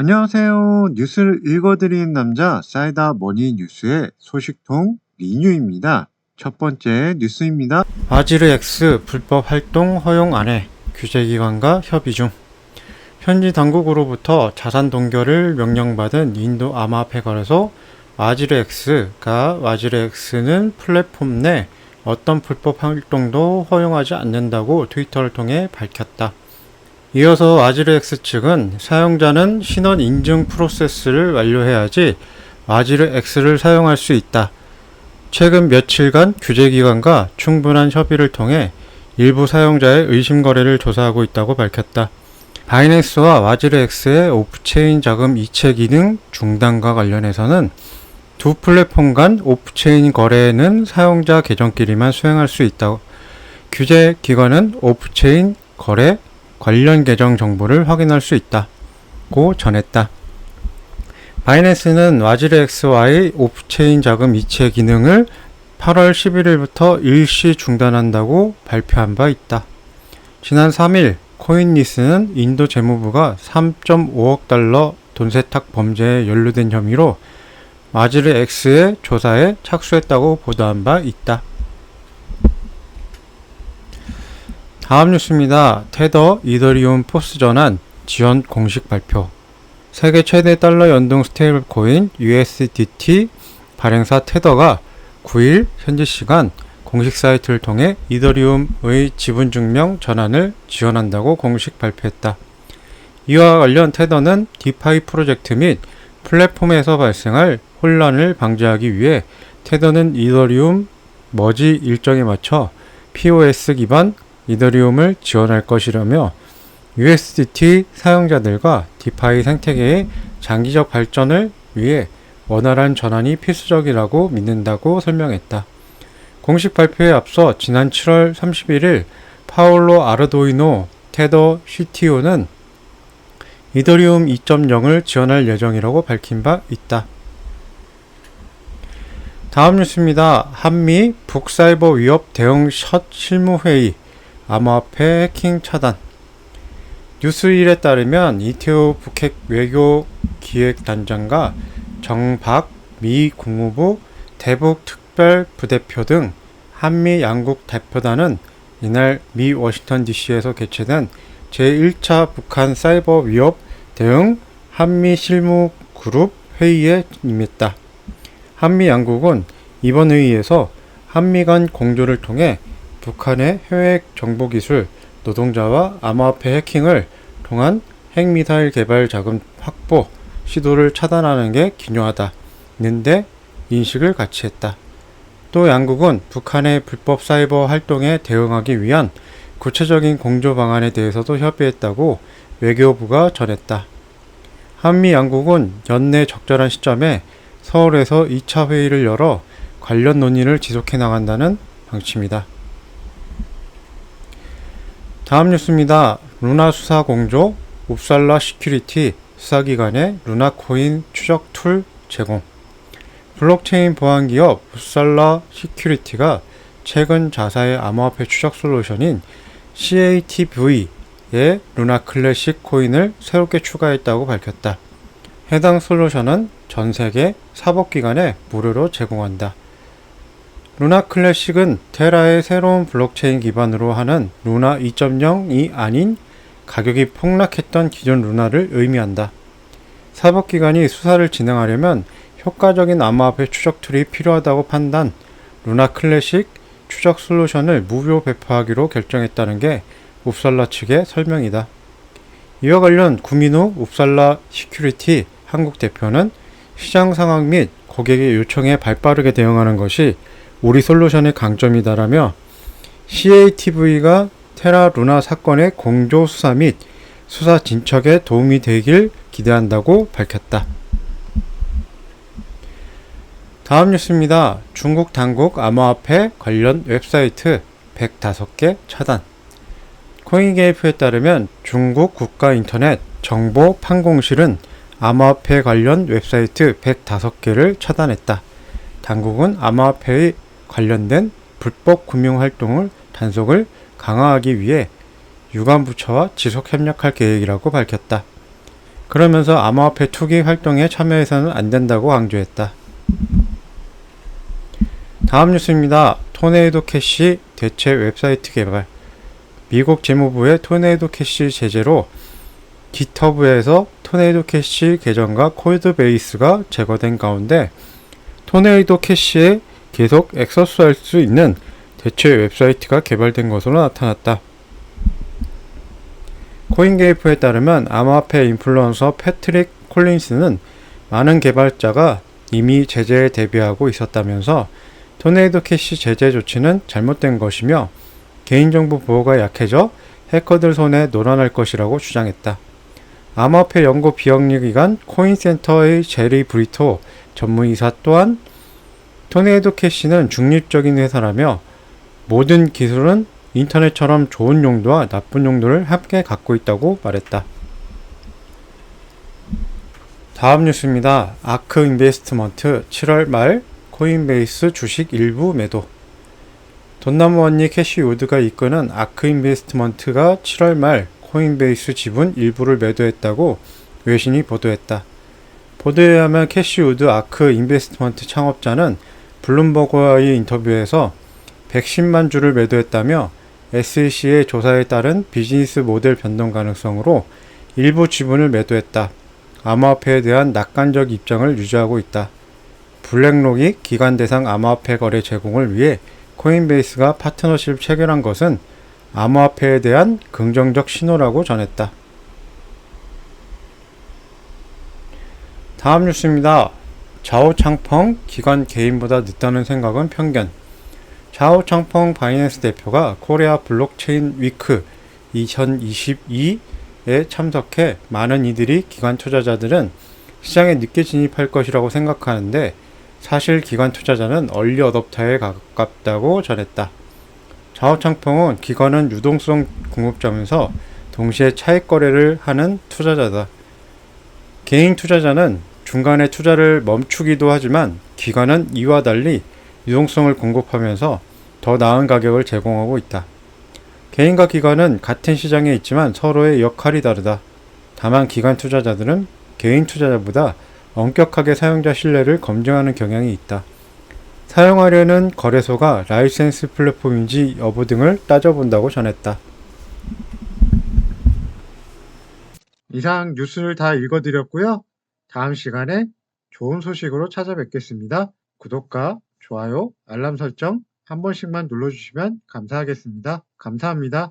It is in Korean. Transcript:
안녕하세요. 뉴스를 읽어드리는 남자 사이다 머니 뉴스의 소식통 리뉴입니다. 첫 번째 뉴스입니다. 아지르엑스 불법 활동 허용 안에 규제기관과 협의 중. 현지 당국으로부터 자산 동결을 명령받은 인도 암호화폐 거래소 아지르엑스가 아지르엑스는 플랫폼 내 어떤 불법 활동도 허용하지 않는다고 트위터를 통해 밝혔다. 이어서 아지르엑스 측은 사용자는 신원 인증 프로세스를 완료해야지 아지르엑스를 사용할 수 있다. 최근 며칠간 규제기관과 충분한 협의를 통해 일부 사용자의 의심 거래를 조사하고 있다고 밝혔다. 바이낸스와 와지르엑스의 오프체인 자금 이체 기능 중단과 관련해서는 두 플랫폼 간 오프체인 거래는 사용자 계정끼리만 수행할 수 있다고 규제 기관은 오프체인 거래 관련 계정 정보를 확인할 수 있다고 전했다. 바이낸스는 와지르엑스와의 오프체인 자금 이체 기능을 8월 11일부터 일시 중단한다고 발표한 바 있다. 지난 3일 코인리스는 인도 재무부가 3.5억 달러 돈 세탁 범죄에 연루된 혐의로 마지르엑스의 조사에 착수했다고 보도한 바 있다. 다음 뉴스입니다. 테더 이더리움 포스 전환 지원 공식 발표. 세계 최대 달러 연동 스테이블 코인 USDT 발행사 테더가 9일 현지 시간 공식 사이트를 통해 이더리움의 지분 증명 전환을 지원한다고 공식 발표했다. 이와 관련 테더는 디파이 프로젝트 및 플랫폼에서 발생할 혼란을 방지하기 위해 테더는 이더리움 머지 일정에 맞춰 POS 기반 이더리움을 지원할 것이라며 USDT 사용자들과 디파이 생태계의 장기적 발전을 위해 원활한 전환이 필수적이라고 믿는다고 설명했다. 공식 발표에 앞서 지난 7월 31일 파올로 아르도이노 테더 CTO는 이더리움 2.0을 지원할 예정이라고 밝힌 바 있다. 다음 뉴스입니다. 한미 북사이버 위협 대응 첫 실무회의 암호화폐 해킹 차단 뉴스일에 따르면 이태호 북핵 외교 기획단장과 정박 미 국무부 대북 특별 부대표 등 한미 양국 대표단은 이날 미 워싱턴 DC에서 개최된 제1차 북한 사이버 위협 대응 한미 실무 그룹 회의에 임했다. 한미 양국은 이번 회의에서 한미 간 공조를 통해 북한의 해외 정보 기술, 노동자와 암호화폐 해킹을 통한 핵미사일 개발 자금 확보 시도를 차단하는 게 기묘하다는데 인식을 같이 했다. 또 양국은 북한의 불법 사이버 활동에 대응하기 위한 구체적인 공조 방안에 대해서도 협의했다고 외교부가 전했다. 한미 양국은 연내 적절한 시점에 서울에서 2차 회의를 열어 관련 논의를 지속해 나간다는 방침이다. 다음 뉴스입니다. 루나 수사 공조, 웁살라 시큐리티 수사기관의 루나 코인 추적 툴 제공. 블록체인 보안 기업 웁살라 시큐리티가 최근 자사의 암호화폐 추적 솔루션인 CATV의 루나 클래식 코인을 새롭게 추가했다고 밝혔다. 해당 솔루션은 전 세계 사법기관에 무료로 제공한다. 루나 클래식은 테라의 새로운 블록체인 기반으로 하는 루나 2.0이 아닌 가격이 폭락했던 기존 루나를 의미한다. 사법기관이 수사를 진행하려면 효과적인 암호화폐 추적 툴이 필요하다고 판단, 루나 클래식 추적 솔루션을 무료 배포하기로 결정했다는 게 웁살라 측의 설명이다. 이와 관련 구민우 웁살라 시큐리티 한국 대표는 시장 상황 및 고객의 요청에 발빠르게 대응하는 것이 우리 솔루션의 강점이다라며 CATV가 테라 루나 사건의 공조 수사 및 수사 진척에 도움이 되길 기대한다고 밝혔다. 다음 뉴스입니다. 중국 당국 암호화폐 관련 웹사이트 105개 차단. 코인게이프에 따르면 중국 국가 인터넷 정보 판공실은 암호화폐 관련 웹사이트 105개를 차단했다. 당국은 암호화폐의 관련된 불법 금융 활동을 단속을 강화하기 위해 유관 부처와 지속 협력할 계획이라고 밝혔다. 그러면서 암호화폐 투기 활동에 참여해서는 안 된다고 강조했다. 다음 뉴스입니다. 토네이도 캐시 대체 웹사이트 개발. 미국 재무부의 토네이도 캐시 제재로 기터브에서 토네이도 캐시 계정과 코드 베이스가 제거된 가운데 토네이도 캐시에 계속 액세스할 수 있는 대체 웹사이트가 개발된 것으로 나타났다. 코인게이프에 따르면 암호화폐 인플루언서 패트릭 콜린스는 많은 개발자가 이미 제재에 대비하고 있었다면서 토네이도 캐시 제재 조치는 잘못된 것이며 개인정보 보호가 약해져 해커들 손에 놀아날 것이라고 주장했다. 암호화폐 연구 비영리 기관 코인센터의 제리 브리토 전무이사 또한 토네이도 캐시는 중립적인 회사라며 모든 기술은 인터넷처럼 좋은 용도와 나쁜 용도를 함께 갖고 있다고 말했다. 다음 뉴스입니다. 아크 인베스트먼트 7월 말 코인베이스 주식 일부 매도. 돈나무 언니 캐시 우드가 이끄는 아크 인베스트먼트가 7월 말 코인베이스 지분 일부를 매도했다고 외신이 보도했다. 보도에 의하면 캐시 우드 아크 인베스트먼트 창업자는 블룸버그와의 인터뷰에서 110만 주를 매도했다며 SEC의 조사에 따른 비즈니스 모델 변동 가능성으로 일부 지분을 매도했다. 암호화폐에 대한 낙관적 입장을 유지하고 있다. 블랙록이 기관 대상 암호화폐 거래 제공을 위해 코인베이스가 파트너십 체결한 것은 암호화폐에 대한 긍정적 신호라고 전했다. 다음 뉴스입니다. 자오창펑 기관 개인보다 늦다는 생각은 편견. 자오창펑 바이낸스 대표가 코리아 블록체인 위크 2022에 참석해 많은 이들이 기관 투자자들은 시장에 늦게 진입할 것이라고 생각하는데 사실 기관 투자자는 얼리 어답터에 가깝다고 전했다. 자오창펑은 기관은 유동성 공급자면서 동시에 차익 거래를 하는 투자자다. 개인 투자자는 중간에 투자를 멈추기도 하지만 기관은 이와 달리 유동성을 공급하면서 더 나은 가격을 제공하고 있다. 개인과 기관은 같은 시장에 있지만 서로의 역할이 다르다. 다만 기관 투자자들은 개인 투자자보다 엄격하게 사용자 신뢰를 검증하는 경향이 있다. 사용하려는 거래소가 라이센스 플랫폼인지 여부 등을 따져본다고 전했다. 이상 뉴스를 다 읽어드렸고요. 다음 시간에 좋은 소식으로 찾아뵙겠습니다. 구독과 좋아요, 알람 설정 한 번씩만 눌러주시면 감사하겠습니다. 감사합니다.